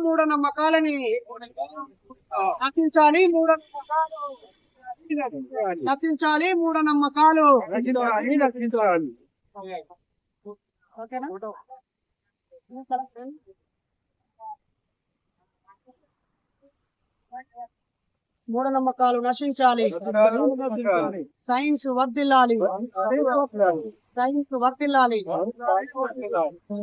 మూఢనమ్మకాలని నశించాలి మూఢనమ్మకాలు నశించాలి. మూఢనమ్మకాలు ఓకేనా? మూఢనమ్మకాలు నశించాలి. సైన్స్ వర్దిల్లాలి సైన్స్ వర్దిల్లాలి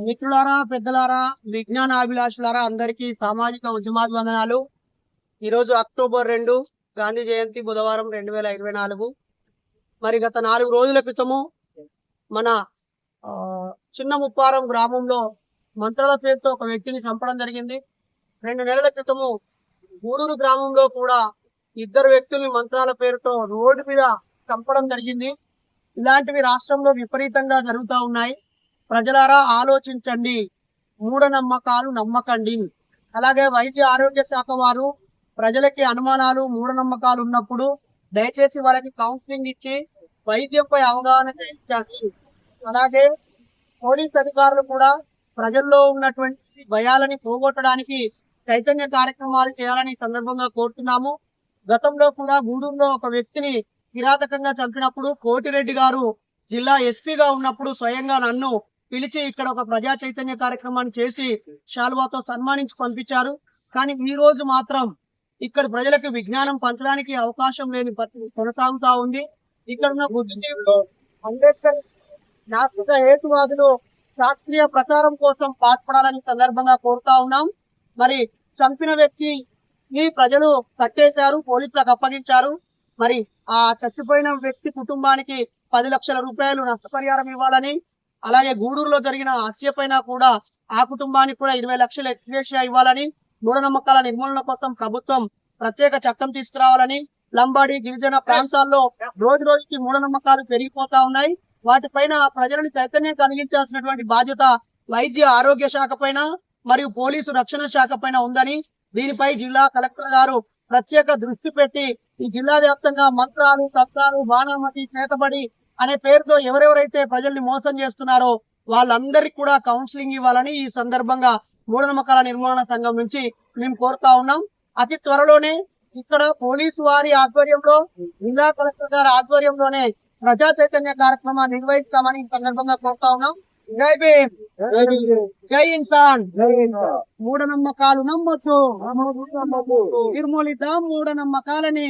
మిత్రులారా పెద్దలారా విజ్ఞాన అభిలాషులారా అందరికీ సామాజిక ఉద్యమాభివందనాలు. ఈరోజు అక్టోబర్ రెండు గాంధీ జయంతి బుధవారం రెండు వేల ఇరవై నాలుగు. మరి గత నాలుగు రోజుల క్రితము మన చిన్న ముప్పారం గ్రామంలో మంత్రాల పేరుతో ఒక వ్యక్తిని చంపడం జరిగింది. రెండు నెలల క్రితము గూడూరు గ్రామంలో కూడా ఇద్దరు వ్యక్తుల్ని మంత్రాల పేరుతో రోడ్డు మీద చంపడం జరిగింది. ఇలాంటివి రాష్ట్రంలో విపరీతంగా జరుగుతూ ఉన్నాయి. ప్రజలారా ఆలోచించండి. మూఢనమ్మకాలు నమ్మకండి. అలాగే వైద్య ఆరోగ్య శాఖ వారు ప్రజలకి అనుమానాలు మూఢనమ్మకాలు ఉన్నప్పుడు దయచేసి వాళ్ళకి కౌన్సిలింగ్ ఇచ్చి వైద్యంపై అవగాహన చేయించండి. అలాగే పోలీస్ అధికారులు కూడా ప్రజల్లో ఉన్నటువంటి భయాలని పోగొట్టడానికి చైతన్య కార్యక్రమాలు చేయాలని సందర్భంగా కోరుతున్నాము. గతంలో కూడా గూడూరులో ఒక వ్యక్తిని కిరాతకంగా చంపినప్పుడు కోటిరెడ్డి గారు జిల్లా ఎస్పీగా ఉన్నప్పుడు స్వయంగా నన్ను పిలిచి ఇక్కడ ఒక ప్రజా చైతన్య కార్యక్రమాన్ని చేసి షాల్వాతో సన్మానించి పంపించారు. కానీ ఈ రోజు మాత్రం ఇక్కడ ప్రజలకు విజ్ఞానం పంచడానికి అవకాశం లేని పరిస్థితి కొనసాగుతా ఉంది. ఇక్కడ ఉన్న బుద్ధిజీవులు అంబేద్కర్ నాస్తిక హేతువాదులు శాస్త్రీయ ప్రచారం కోసం పాటుపడాలని సందర్భంగా కోరుతా ఉన్నాం. మరి చంపిన వ్యక్తి ఈ ప్రజలు కట్టేశారు పోలీసులకు అప్పగించారు. మరి ఆ చచ్చిపోయిన వ్యక్తి కుటుంబానికి పది లక్షల రూపాయలు నష్టపరిహారం ఇవ్వాలని అలాగే గూడూరులో జరిగిన హత్య పైన కూడా ఆ కుటుంబానికి కూడా ఇరవై లక్షలు ఎక్స్గ్రేషియా ఇవ్వాలని మూఢనమ్మకాల నిర్మూలన కోసం ప్రభుత్వం ప్రత్యేక చట్టం తీసుకురావాలని లంబాడి గిరిజన ప్రాంతాల్లో రోజు రోజుకి మూఢనమ్మకాలు పెరిగిపోతా ఉన్నాయి. వాటిపైన ప్రజలను చైతన్యం కలిగించాల్సినటువంటి బాధ్యత వైద్య ఆరోగ్య శాఖ పైన మరియు పోలీసు రక్షణ శాఖ పైన ఉందని దీనిపై జిల్లా కలెక్టర్ గారు ప్రత్యేక దృష్టి పెట్టి ఈ జిల్లా వ్యాప్తంగా మంత్రాలు తత్రాలు బాణామతి చేతబడి అనే పేరుతో ఎవరెవరైతే ప్రజల్ని మోసం చేస్తున్నారో వాళ్ళందరికీ కూడా కౌన్సిలింగ్ ఇవ్వాలని ఈ సందర్భంగా మూఢనమ్మకాల నిర్మూలన సంఘం నుంచి మేము కోరుతా ఉన్నాం. అతి త్వరలోనే ఇక్కడ పోలీసు వారి ఆధ్వర్యంలో జిల్లా కలెక్టర్ గారి ఆధ్వర్యంలోనే ప్రజా చైతన్య కార్యక్రమాన్ని నిర్వహిస్తామని ఈ సందర్భంగా కోరుతా ఉన్నాం. జై భీమ్. జై ఇన్సాన్. మూఢనమ్మకాలు నమ్మొద్దు నిర్మూలిద్దాం మూఢనమ్మకాలని.